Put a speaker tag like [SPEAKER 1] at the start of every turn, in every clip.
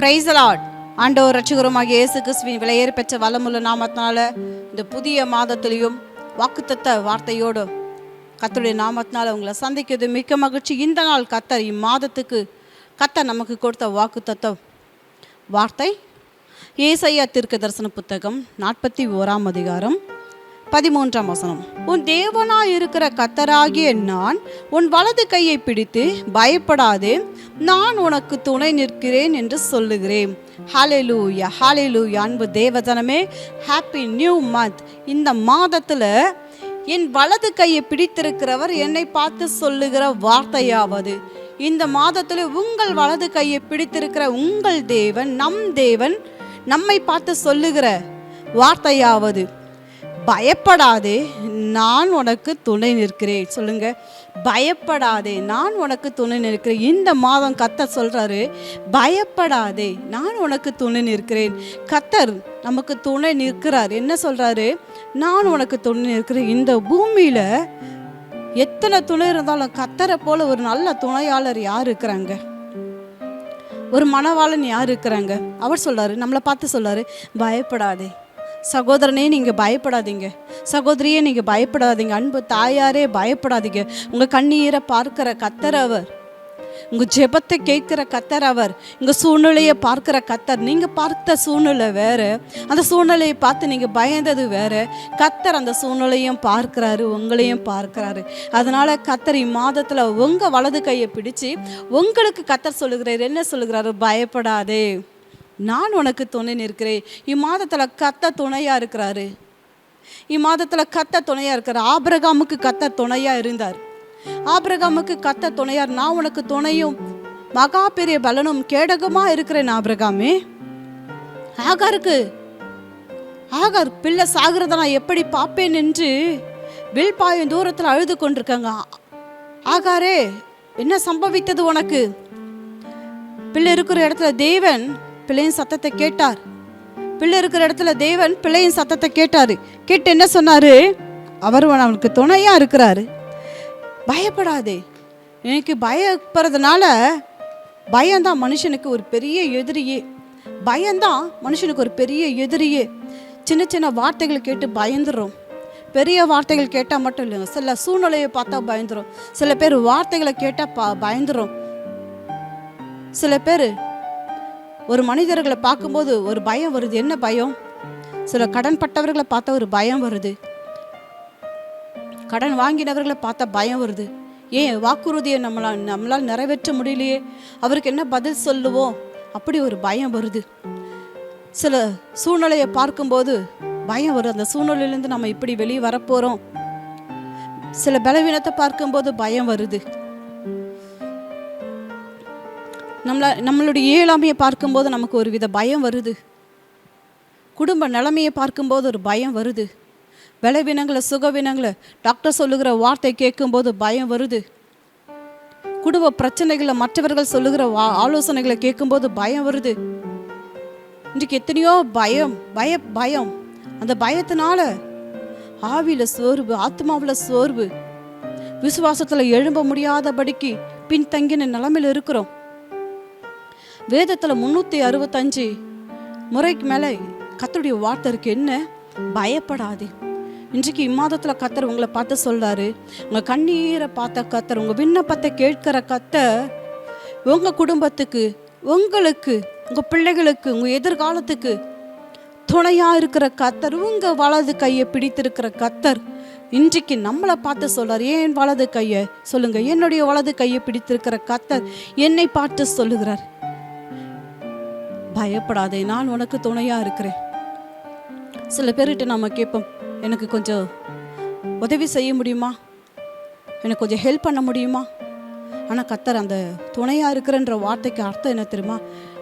[SPEAKER 1] Price Lord ஆண்டவர் ரட்சகரமாக இயேசு கிறிஸ்துவின் விலையேறி பெற்ற வளமுள்ள நாமத்தினால இந்த புதிய மாதத்திலையும் வாக்குத்தத்த வார்த்தையோடு கத்தருடைய நாமத்தினால உங்களை சந்திக்கிறது. மிக்க மகிழ்ச்சி. இந்த நாள் கத்தர் இம்மாதத்துக்கு கத்தர் நமக்கு கொடுத்த வாக்குத்தத்த வார்த்தை. ஏசையா தீர்க்க தரிசன புத்தகம் நாற்பத்தி ஓராம் அதிகாரம். பதிமூன்றாம் வசனம். உன் தேவனாய் இருக்கிற கத்தராகிய நான் உன் வலது கையை பிடித்து பயப்படாதே நான் உனக்கு துணை நிற்கிறேன் என்று சொல்லுகிறேன். ஹalleluya ஹalleluya அன்பு தேவதனமே ஹாப்பி நியூ மந்த் இந்த மாதத்துல என் வலது கையை பிடித்திருக்கிறவர் என்னை பார்த்து சொல்லுகிற வார்த்தையாவது இந்த மாதத்தில் உங்கள் வலது கையை பிடித்திருக்கிற உங்கள் தேவன் நம் தேவன் நம்மை பார்த்து சொல்லுகிற வார்த்தையாவது பயப்படாதே நான் உனக்கு துணை நிற்கிறேன். சொல்லுங்க. பயப்படாதே நான் உனக்கு துணை நிற்கிறேன். இந்த மாதம் கத்தர் சொல்றாரு பயப்படாதே நான் உனக்கு துணை நிற்கிறேன். கத்தர் நமக்கு துணை நிற்கிறார். என்ன சொல்றாரு? நான் உனக்கு துணை நிற்கிறேன். இந்த பூமியில எத்தனை துணை இருந்தாலும் கத்தரை போல ஒரு நல்ல துணையாளர் யார் இருக்கிறாங்க? ஒரு மனவாளன் யார் இருக்கிறாங்க? அவர் சொல்றாரு நம்மளை பார்த்து சொல்றாரு பயப்படாதே. சகோதரனே நீங்கள் பயப்படாதீங்க. சகோதரியே நீங்கள் பயப்படாதீங்க. அன்பு தாயாரே பயப்படாதீங்க. உங்கள் கண்ணீரை பார்க்கிற கத்தர் அவர் உங்கள் ஜெபத்தை கேட்குற கத்தர் அவர் உங்கள் சூழ்நிலையை பார்க்குற கத்தர். நீங்கள் பார்த்த சூழ்நிலை வேறு. அந்த சூழ்நிலையை பார்த்து நீங்கள் பயந்தது வேறு. கத்தர் அந்த சூழ்நிலையும் பார்க்குறாரு உங்களையும் பார்க்குறாரு. அதனால் கத்தர் இம்மாதத்தில் உங்கள் வலது கையை பிடிச்சி உங்களுக்கு கத்தர் சொல்லுகிறார் என்ன சொல்லுகிறாரு? பயப்படாதே. நான் உனக்கு துணை நிற்கிறேன். இம்மாதத்தில் கத்த துணையாக இருக்கிறாரு. இம்மாதத்தில் கத்த துணையாக இருக்கிறார். ஆபிரகாமுக்கு கத்த துணையாக இருந்தார். ஆபிரகாமுக்கு கத்த துணையார் நான் உனக்கு துணையும் மகா பெரிய பலனும் கேடகமாக இருக்கிறேன் ஆபிரகாமே. ஆகாருக்கு ஆகார் பிள்ளை சாகிறத நான் எப்படி பார்ப்பேன் என்று வில்பாயம் தூரத்தில் அழுது கொண்டிருக்காங்க. ஆகாரே என்ன சம்பவித்தது உனக்கு? பிள்ளை இருக்கிற இடத்துல தேவன் பிள்ளையின் சத்தத்தை கேட்டார். பிள்ளை இருக்கிற இடத்துல தேவன் பிள்ளையின் சத்தத்தை கேட்டார். கேட்டு என்ன சொன்னார்? அவர் அவனுக்கு துணையாக இருக்கிறாரு. பயப்படாதே. எனக்கு பயப்படுறதுனால பயம்தான் மனுஷனுக்கு ஒரு பெரிய எதிரியே. பயம்தான் மனுஷனுக்கு ஒரு பெரிய எதிரியே. சின்ன சின்ன வார்த்தைகள் கேட்டு பயந்துடுறோம் பெரிய வார்த்தைகள் கேட்டால் மட்டும் இல்லைங்க சில சூழ்நிலையை பார்த்தா பயந்துடும் சில பேர் வார்த்தைகளை கேட்டால் ப பயந்துடும் சில பேர் ஒரு மனிதர்களை பார்க்கும்போது ஒரு பயம் வருது. என்ன பயம்? சில கடன் பட்டவர்களை பார்த்தா ஒரு பயம் வருது. கடன் வாங்கினவர்களை பார்த்தா பயம் வருது. ஏன் வாக்குறுதியை நம்மளால் நம்மளால் நிறைவேற்ற முடியலையே? அவருக்கு என்ன பதில் சொல்லுவோம்? அப்படி ஒரு பயம் வருது. சில சூழ்நிலையை பார்க்கும்போது பயம் வருது. அந்த சூழ்நிலையிலேருந்து நம்ம இப்படி வெளியே வரப்போகிறோம் சில பலவீனத்தை பார்க்கும்போது பயம் வருது. நம்மளை நம்மளுடைய இயலாமையை பார்க்கும்போது நமக்கு ஒரு வித பயம் வருது. குடும்ப நிலைமையை பார்க்கும்போது ஒரு பயம் வருது. விளைவினங்களை சுகவினங்களை டாக்டர் சொல்லுகிற வார்த்தை கேட்கும்போது பயம் வருது. குடும்ப பிரச்சனைகளை மற்றவர்கள் சொல்லுகிற வா ஆலோசனைகளை கேட்கும்போது பயம் வருது. இன்றைக்கு எத்தனையோ பயம் பய பயம். அந்த பயத்தினால ஆவியில் சோர்வு ஆத்மாவில் சோர்வு. விசுவாசத்தில் எழும்ப முடியாதபடிக்கு பின்தங்கின நிலமையில் இருக்கிறோம். வேதத்தில் முந்நூற்றி அறுபத்தஞ்சு முறைக்கு மேலே கத்தருடைய வார்த்தை இருக்கு. என்ன? பயப்படாதே. இன்றைக்கு இம்மாதத்தில் கத்தர் உங்களை பார்த்து சொல்றாரு. உங்கள் கண்ணீரை பார்த்த கத்தர் உங்கள் விண்ணப்பத்தை கேட்கிற கத்தர் உங்கள் குடும்பத்துக்கு உங்களுக்கு உங்கள் பிள்ளைகளுக்கு உங்கள் எதிர்காலத்துக்கு துணையாக இருக்கிற கத்தர் உங்கள் வலது கையை பிடித்திருக்கிற கத்தர் இன்றைக்கு நம்மளை பார்த்து சொல்றார். ஏன் வலது கையை? சொல்லுங்க. என்னுடைய வலது கையை பிடித்திருக்கிற கத்தர் என்னை பார்த்து சொல்லுகிறார். பயப்படாதே நான் உனக்கு துணையாக இருக்கிறேன். சில பேர்கிட்ட நம்ம கேட்போம் எனக்கு கொஞ்சம் உதவி செய்ய முடியுமா? எனக்கு கொஞ்சம் ஹெல்ப் பண்ண முடியுமா? ஆனால் கத்தர் அந்த துணையாக இருக்கிறன்ற வார்த்தைக்கு அர்த்தம் என்ன தெரியுமா?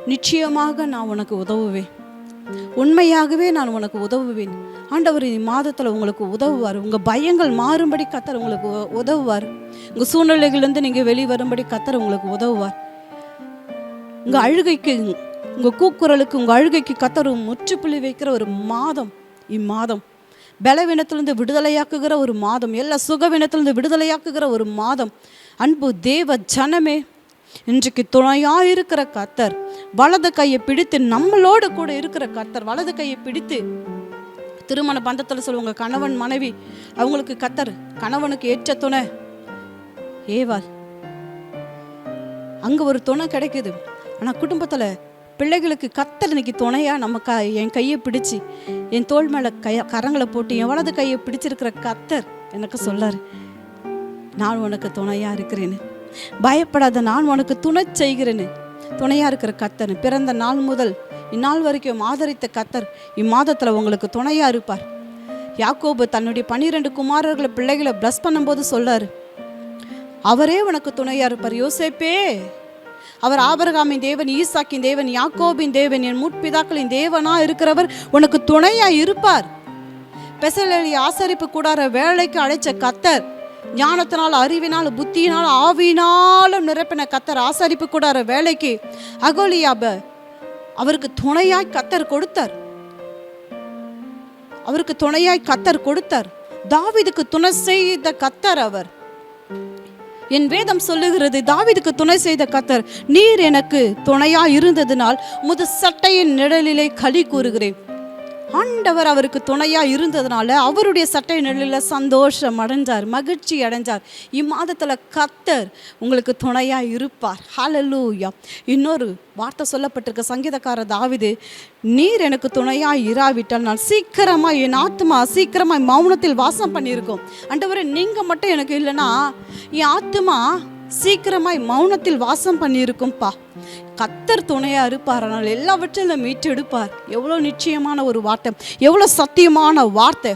[SPEAKER 1] நிச்சயமாக நான் உனக்கு உதவுவேன். உண்மையாகவே நான் உனக்கு உதவுவேன். ஆண்டவர் மாதத்தில் உங்களுக்கு உதவுவார். உங்கள் பயங்கள் மாறும்படி கத்தர் உங்களுக்கு உதவுவார். உங்கள் சூழ்நிலைகள்லேருந்து நீங்கள் வெளியே வரும்படி கத்தர் உங்களுக்கு உதவுவார். உங்கள் அழுகைக்கு உங்கள் கூக்குரலுக்கு உங்கள் அழுகைக்கு கத்தர் முற்றுப்புள்ளி வைக்கிற ஒரு மாதம் இம்மாதம். பலவீனத்திலிருந்து விடுதலையாக்குகிற ஒரு மாதம் எல்லா சுகவீனத்திலிருந்து விடுதலையாக்குகிற ஒரு மாதம். அன்பு தேவ ஜனமே இன்றைக்கு துணையாக இருக்கிற கத்தர் வலது கையை பிடித்து நம்மளோடு கூட இருக்கிற கத்தர் வலது கையை பிடித்து திருமண பந்தத்தில் சொல்லுவாங்க கணவன் மனைவி அவங்களுக்கு கத்தர் கணவனுக்கு ஏற்ற துணை. ஏவாள் அங்கே ஒரு துணை கிடைக்குது. ஆனால் குடும்பத்தில் பிள்ளைகளுக்கு கத்தர் இன்னைக்கு துணையாக நம்ம க என் கையை பிடிச்சு என் தோள் மேலே கைய கரங்களை போட்டு என் வலது கையை பிடிச்சிருக்கிற கத்தர் எனக்கு சொல்லாரு. நான் உனக்கு துணையாக இருக்கிறேன்னு. பயப்படாத நான் உனக்கு துணை செய்கிறேன்னு. துணையாக இருக்கிற கத்தர் பிறந்த நாள் முதல் இந்நாள் வரைக்கும் ஆதரித்த கத்தர் இம்மாதத்தில் உங்களுக்கு துணையாக இருப்பார். யாக்கோபு தன்னுடைய பன்னிரெண்டு குமாரர்களை பிள்ளைகளை ப்ளஸ் பண்ணும்போது சொல்கிறார் அவரே உனக்கு துணையாக இருப்பார். யோசேப்பே! அவர் ஆபரகாமின் தேவன் ஈசாக்கின் தேவன் யாக்கோபின் தேவன் என் முற்பிதாக்களின் தேவனா இருக்கிறவர் உனக்கு துணையா இருப்பார். பெசலி ஆசரிப்பு கூடார வேலைக்கு அழைச்ச கத்தர் ஞானத்தினால் அறிவினால் புத்தியினால் ஆவினாலும் நிரப்பின கத்தர் ஆசரிப்பு கூடார வேலைக்கு அகோலியாப அவருக்கு துணையாய் கத்தர் கொடுத்தார். அவருக்கு துணையாய் கத்தர் கொடுத்தார். தாவிதுக்கு துணை செய்த கத்தர் அவர். என் வேதம் சொல்லுகிறது தாவிதுக்கு துணை செய்த கத்தர் நீர் எனக்கு துணையா இருந்ததினால் முது சட்டையின் நிழலிலே களி கூறுகிறேன். ஆண்டவர் அவருக்கு துணையாக இருந்ததுனால அவருடைய சட்டை நிழலில் சந்தோஷம் அடைஞ்சார் மகிழ்ச்சி அடைஞ்சார். இம்மாதத்தில் கத்தர் உங்களுக்கு துணையாக இருப்பார். ஹலலூயா இன்னொரு வார்த்தை சொல்லப்பட்டிருக்க சங்கீதக்காரர் தாவிது நீர் எனக்கு துணையாக இராவிட்டால் நான் சீக்கிரமாக என் ஆத்மா சீக்கிரமாக மௌனத்தில் வாசம் பண்ணியிருக்கோம். அண்டவரை நீங்கள் மட்டும் எனக்கு இல்லைன்னா என் ஆத்மா சீக்கிரமாய் மௌனத்தில் வாசம் பண்ணியிருக்கும்பா. கத்தர் துணையா இருப்பார். ஆனால் எல்லாவற்றிலும் மீட்டெடுப்பார் எவ்வளோ நிச்சயமான ஒரு வார்த்தை. எவ்வளோ சத்தியமான வார்த்தை.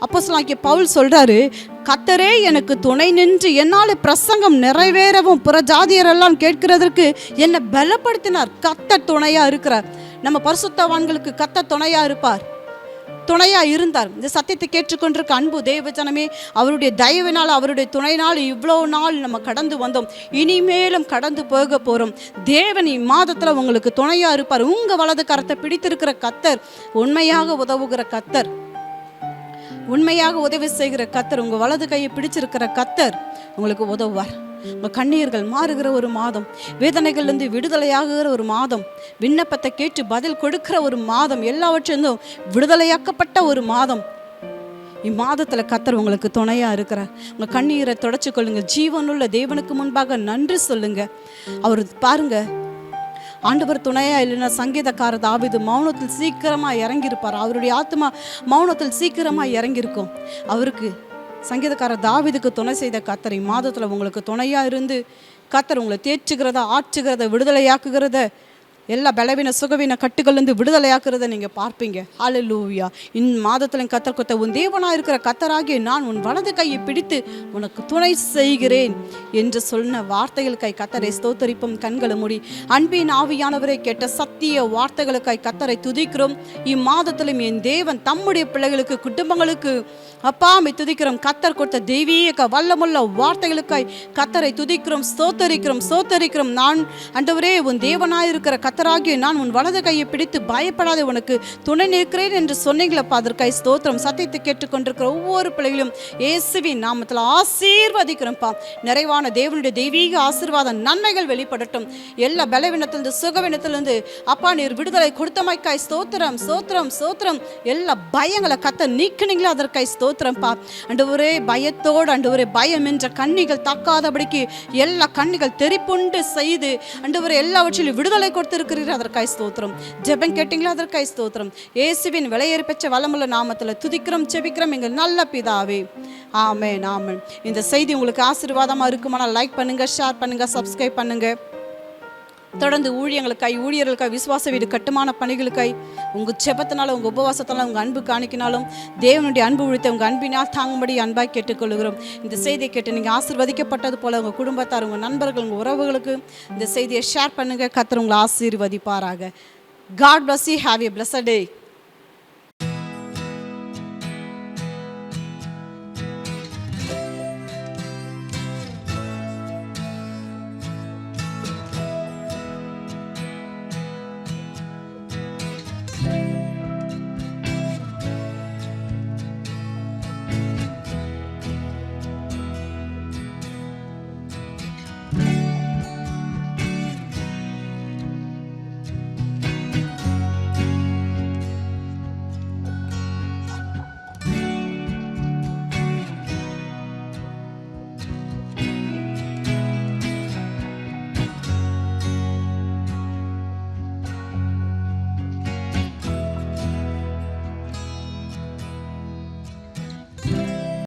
[SPEAKER 1] அப்போ பவுல் சொல்கிறாரு கத்தரே எனக்கு துணை நின்று என்னால் பிரசங்கம் நிறைவேறவும் புற ஜாதியரெல்லாம் கேட்கிறதற்கு என்னை பலப்படுத்தினார். கத்தர் துணையாக இருக்கிறார். நம்ம பரிசுத்தவான்களுக்கு கத்தர் துணையாக இருப்பார். துணையாக இருந்தார். இந்த சத்தியத்தை கேட்டுக்கொண்டிருக்க அன்பு தேவஜனமே அவருடைய தயவினால் அவருடைய துணையினால் இவ்வளோ நாள் நம்ம கடந்து வந்தோம். இனிமேலும் கடந்து போக போகிறோம் தேவன் இம்மாதத்தில் உங்களுக்கு துணையாக இருப்பார். உங்கள் வலது கரத்தை பிடித்திருக்கிற கத்தர் உண்மையாக உதவுகிற கத்தர் உண்மையாக உதவி செய்கிற கத்தர் உங்கள் வலது கையை பிடிச்சிருக்கிற கத்தர் உங்களுக்கு உதவுவார். உங்கள் கண்ணீர்கள் மாறுகிற ஒரு மாதம் வேதனைகள்லேருந்து விடுதலையாகுகிற ஒரு மாதம் விண்ணப்பத்தை கேட்டு பதில் கொடுக்கிற ஒரு மாதம் எல்லாவற்றிலிருந்தும் விடுதலையாக்கப்பட்ட ஒரு மாதம். இம்மாதத்தில் கத்தர் உங்களுக்கு துணையாக இருக்கிறார். உங்கள் கண்ணீரை தொடச்சு கொள்ளுங்கள். ஜீவனுள்ள தேவனுக்கு முன்பாக நன்றி சொல்லுங்கள் அவர் பாருங்க ஆண்டவர் துணையா இல்லைன்னா சங்கீதக்கார தாவிது மௌனத்தில் சீக்கிரமாக இறங்கியிருப்பார். அவருடைய ஆத்மா மௌனத்தில் சீக்கிரமாக இறங்கியிருக்கும். அவருக்கு சங்கீதக்காரர் தாவிதுக்கு துணை செய்த கத்தர் மாதத்துல உங்களுக்கு துணையா இருந்து கத்தர் உங்களை தேற்றுகிறத ஆற்றுகிறத விடுதலையாக்குகிறத எல்லா பலவீன சுகவீன கட்டுகள்லேருந்து விடுதலையாக்குறத நீங்கள் பார்ப்பீங்க. ஹalleluya இன் மாதத்தில் கத்தர் கொத்த உன் தேவனாக இருக்கிற கத்தராகிய நான் உன் வலது கையை பிடித்து உனக்கு துணை செய்கிறேன் என்று சொன்ன வார்த்தைகளுக்காய் கத்தரை ஸ்தோத்தரிப்பும் கண்களை மூடி. அன்பின் ஆவியானவரை கேட்ட சத்திய வார்த்தைகளுக்காய் கத்தரை துதிக்கிறோம். இம்மாதத்திலும் என் தேவன் தம்முடைய பிள்ளைகளுக்கு குடும்பங்களுக்கு அப்பாமை துதிக்கிறோம். கத்தர் கொடுத்த தெய்வீக வல்லமுள்ள வார்த்தைகளுக்காய் கத்தரை துதிக்கிறோம் ஸ்தோத்தரிக்கிறோம் ஸ்தோத்தரிக்கிறோம். நான் அண்டவரே உன் தேவனாயிருக்கிற கத்த கத்தராகிய நான் உன் வலது கையை பிடித்து பயப்படாத உனக்கு துணை நிற்கிறேன் என்று சொன்னீங்களப்பா. அதற்காய் ஸ்தோத்திரம். சத்தியத்தை கேட்டுக்கொண்டிருக்கிற ஒவ்வொரு பிள்ளைகளும் இயேசுவின் நாமத்தில் ஆசீர்வதிக்கிறோம்ப்பா. நிறைவான தேவனுடைய தெய்வீக ஆசீர்வாத நன்மைகள் வெளிப்படட்டும். எல்லா பலவீனத்திலிருந்து சுகவீனத்திலிருந்து அப்பா நீர் விடுதலை கொடுத்தமைக்காய் ஸ்தோத்திரம் ஸ்தோத்திரம் ஸ்தோத்திரம். எல்லா பயங்களை கத்த நீக்கினீங்களோ அதற்காய் ஸ்தோத்திரம்ப்பா. ஒரே பயத்தோடு அண்டு ஒரே பயம் என்ற கண்ணிகள் தாக்காதபடிக்கு எல்லா கண்ணிகள் தெரிப்புண்டு செய்து அண்டு ஒரு எல்லாவற்றிலும் விடுதலை கொடுத்து இருக்கிறீர் அதற்காய் ஸ்தோத்திரம். ஜெபம் கேட்டீங்களா அதற்காய் ஸ்தோத்திரம். இயேசுவின் விலையேறி பெற்ற வளமுள்ள நாமத்தில் துதிக்கிறோம் செபிக்கிறோம் எங்கள் நல்ல பிதாவே. ஆமே நாமன் இந்த செய்தி உங்களுக்கு ஆசீர்வாதமாக இருக்குமானால் லைக் பண்ணுங்க ஷேர் பண்ணுங்க சப்ஸ்கிரைப் பண்ணுங்க. தொடர்ந்து ஊழியங்களுக்காய் ஊழியர்களுக்காய் விசுவாச வீடு கட்டுமான பணிகளுக்காய் உங்கள் செபத்தினாலும் உங்கள் உபவாசத்தினாலும் உங்கள் அன்பு காணிக்கினாலும் தேவனுடைய அன்பு உழித்த உங்கள் அன்பினால் தாங்கும்படி அன்பாய் கேட்டுக்கொள்கிறோம். இந்த செய்தியை கேட்டு நீங்கள் ஆசீர்வதிக்கப்பட்டது போல் உங்கள் குடும்பத்தார் உங்கள் நண்பர்கள் உங்கள் உறவுகளுக்கு இந்த செய்தியை ஷேர் பண்ணுங்கள் கத்துறவங்களை உங்களை ஆசீர்வதிப்பாராக. God bless you have a blessed day